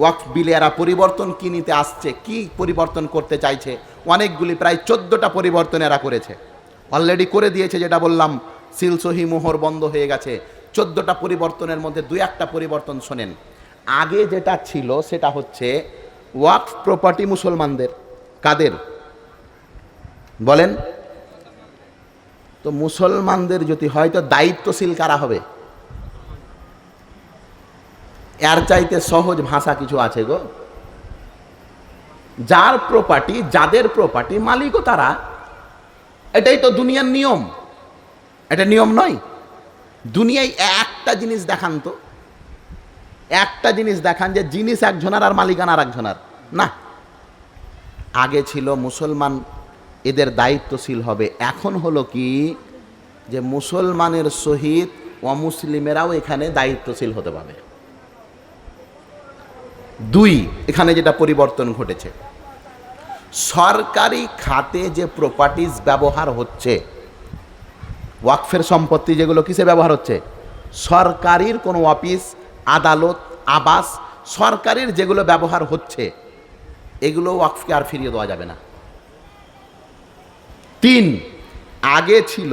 ওয়াকফ বিলে এরা পরিবর্তন কী নিতে আসছে, কি পরিবর্তন করতে চাইছে, অনেকগুলি প্রায় চোদ্দোটা পরিবর্তন এরা করেছে। অলরেডি করে দিয়েছে যেটা বললাম সিলসহি মোহর বন্ধ হয়ে গেছে। চোদ্দোটা পরিবর্তনের মধ্যে দু একটা পরিবর্তন শোনেন। আগে যেটা ছিল সেটা হচ্ছে ওয়াকফ প্রপার্টি মুসলমানদের। কাদের? বলেন। তো মুসলমানদের যদি হয় তো দায়িত্বশীল কারা হবে? এর চাইতে সহজ ভাষা কিছু আছে গো। যার প্রপার্টি যাদের প্রপার্টি মালিকও তারা। এটাই তো দুনিয়ার নিয়ম। এটা নিয়ম নয়। দুনিয়ায় একটা জিনিস দেখান তো। একটা জিনিস দেখান যে জিনিস একজনের আর মালিকানা আর একজনের না। আগে ছিল মুসলমান, এদের দায়িত্বশীল হবে। এখন হলো কি? যে মুসলমানের সহিত অমুসলিমেরাও এখানে দায়িত্বশীল হতে পারবে। দুই, এখানে যেটা পরিবর্তন ঘটেছে। সরকারি খাতে যে প্রপার্টিজ ব্যবহার হচ্ছে, ওয়াকফের সম্পত্তি যেগুলো কিসে ব্যবহার হচ্ছে? সরকারির কোনো অফিস, আদালত, আবাস, সরকারের যেগুলো ব্যবহার হচ্ছে, এগুলো ওয়াকফকে আর ফিরিয়ে দেওয়া যাবে না। তিন, আগে ছিল,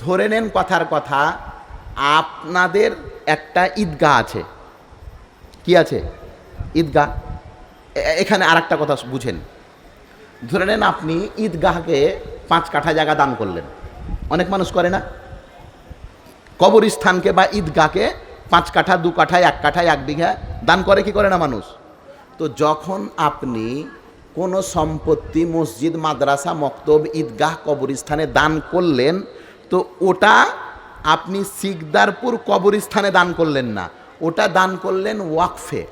ধরে নেন কথার কথা, আপনাদের একটা ঈদগাহ আছে। কি আছে? ঈদগাহ এখানে আর একটা কথা বুঝেন। ধরে নেন আপনি ঈদগাহকে পাঁচ কাঠা জায়গা দান করলেন। অনেক মানুষ করে না? কবরস্থানকে বা ঈদগাহকে পাঁচ কাঠা, দু কাঠায় এক কাঠায় এক বিঘা দান করে কি করে না মানুষ? তো যখন আপনি কোনো সম্পত্তি, মসজিদ, মাদ্রাসা, মক্তব, ঈদগাহ, কবরস্থানে দান করলেন, তো ওটা আপনি সিকদারপুর কবরস্থানে দান করলেন না। ওটা দান করলেন ওয়াকফে।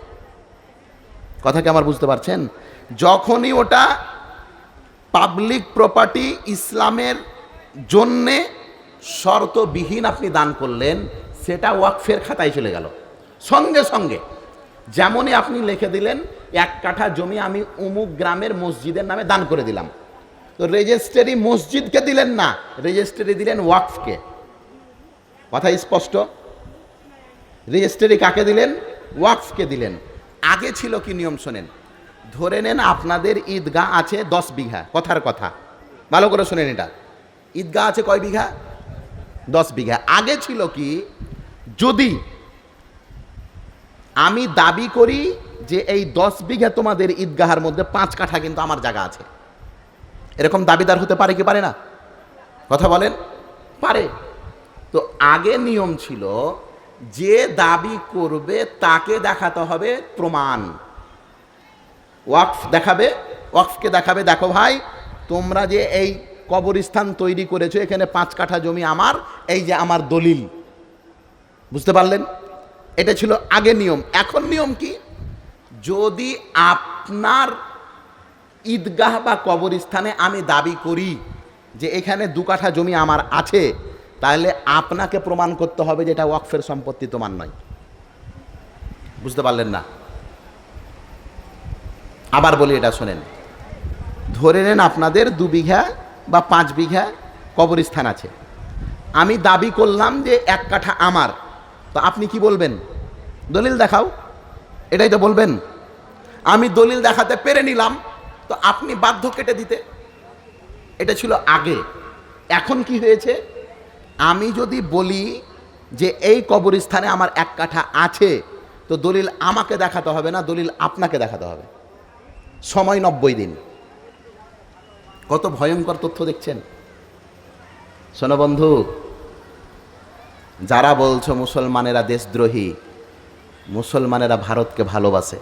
কথা কি আমার বুঝতে পারছেন? যখনই ওটা পাবলিক প্রপার্টি ইসলামের জন্যে শর্তবিহীন আপনি দান করলেন, সেটা ওয়াকফের খাতায় চলে গেল। সঙ্গে সঙ্গে, যেমনই আপনি লিখে দিলেন, এক কাঠা জমি আমি উমুক গ্রামের মসজিদের নামে দান করে দিলাম। তো রেজিস্ট্রি মসজিদকে দিলেন না রেজিস্ট্রি দিলেন ওয়াকফকে। কথা স্পষ্ট? রেজিস্ট্রি কাকে দিলেন? ওয়াকফকে দিলেন। আগে ছিল কি নিয়ম শোনেন? ধরে নেন আপনাদের ঈদগাহ আছে দশ বিঘা, কথার কথা। ভালো করে শোনেন এটা। ঈদগাহ আছে কয় বিঘা? দশ বিঘা। আগে ছিল কি, যদি আমি দাবি করি যে এই দশ বিঘা তোমাদের ঈদগাহার মধ্যে পাঁচ কাঠা কিন্তু আমার জায়গা আছে। এরকম দাবিদার হতে পারে কি পারে না? কথা বলেন? পারে। তো আগে নিয়ম ছিল যে দাবি করবে তাকে দেখাতে হবে প্রমাণ। ওয়াকফ দেখাবে, ওয়াকফকে দেখাবে, দেখো ভাই, তোমরা যে এই কবরস্থান তৈরি করেছ, এখানে পাঁচ কাঠা জমি আমার, এই যে আমার দলিল। বুঝতে পারলেন? এটা ছিল আগে নিয়ম। এখন নিয়ম কি? যদি আপনার ঈদগাহ বা কবরস্থানে আমি দাবি করি যে এখানে দু কাঠা জমি আমার আছে তাহলে আপনাকে প্রমাণ করতে হবে যে এটা ওয়াকফের সম্পত্তি তোমার নয়। বুঝতে পারলেন না? আবার বলি এটা শোনেন। ধরে নেন আপনাদের দু বিঘা বা পাঁচ বিঘা কবরস্থান আছে। আমি দাবি করলাম যে এক কাঠা আমার। তো আপনি কি বলবেন? দলিল দেখাও। এটাই তো বলবেন। আমি দলিল দেখাতে পেরে নিলাম, তো আপনি বাধ্য কেটে দিতে। এটা ছিল আগে। এখন কি হয়েছে? আমি যদি বলি যে এই কবরস্থানে আমার এক কাঠা আছে, তো দলিল আমাকে দেখাতে হবে না, দলিল আপনাকে দেখাতে হবে। সময় নব্বই দিন। কত ভয়ঙ্কর তথ্য দেখছেন। শোনো বন্ধু, যারা বলছো মুসলমানেরা দেশদ্রোহী, মুসলমানেরা ভারতকে ভালোবাসে,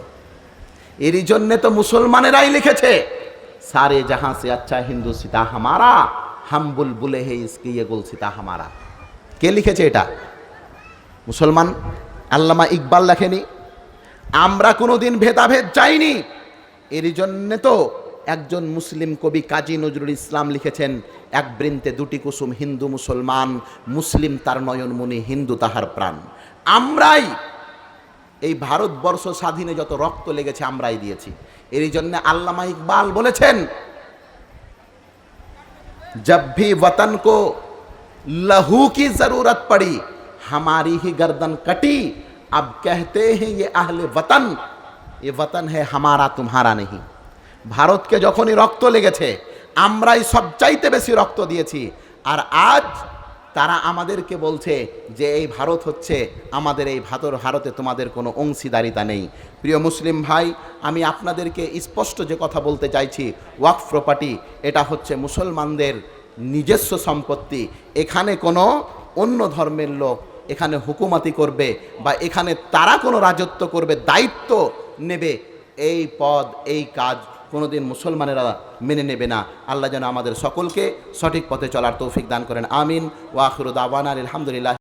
এরই জন্যে তো মুসলমানেরাই লিখেছে, সারে জাহাঁ সে আচ্ছা হিন্দু সীতা হামারা। হাম বুলবুলে হে ইসকে ইয়ে গুল সীতা হামারা। কে লিখেছে এটা? মুসলমান, আল্লামা ইকবাল লেখেনি, আমরা কোনোদিন ভেদাভেদ চাইনি। এরই জন্যে তো একজন মুসলিম কবি কাজী নজরুল ইসলাম লিখেছেন, এক বৃন্তে দুটি কুসুম হিন্দু মুসলমান, মুসলিম তার নয়নমণি হিন্দু তাহার প্রাণ। আমরাই এই ভারতবর্ষ স্বাধীনে যত রক্ত লেগেছে, আমরাই দিয়েছি। এর জন্য আল্লামা ইকবাল বলেছেন जब भी वतन को लहू की जरूरत पड़ी हमारी ही गर्दन कटी अब कहते हैं ये अहले वतन এ বতন হে হামারা তুমহারা নেহি ভারতকে যখনই রক্ত লেগেছে আমরাই সবচাইতে বেশি রক্ত দিয়েছি আর আজ তারা আমাদেরকে বলছে যে এই ভারত হচ্ছে আমাদের এই ভাতর ভারতে তোমাদের কোনো অংশীদারিতা নেই। প্রিয় মুসলিম ভাই, আমি আপনাদেরকে স্পষ্ট যে কথা বলতে চাইছি, ওয়াকফ প্রপার্টি, এটা হচ্ছে মুসলমানদের নিজস্ব সম্পত্তি। এখানে কোনো অন্য ধর্মের লোক এখানে হুকুমাতি করবে বা এখানে তারা কোনো রাজত্ব করবে, দায়িত্ব নেবে। এই পদ, এই কাজ কোনোদিন মুসলমানেরা মেনে নেবে না। আল্লাহ যেন আমাদের সকলকে সঠিক পথে চলার তৌফিক দান করেন। আমিন। ওয়াখরুদ আওয়ান আলহামদুলিল্লাহ।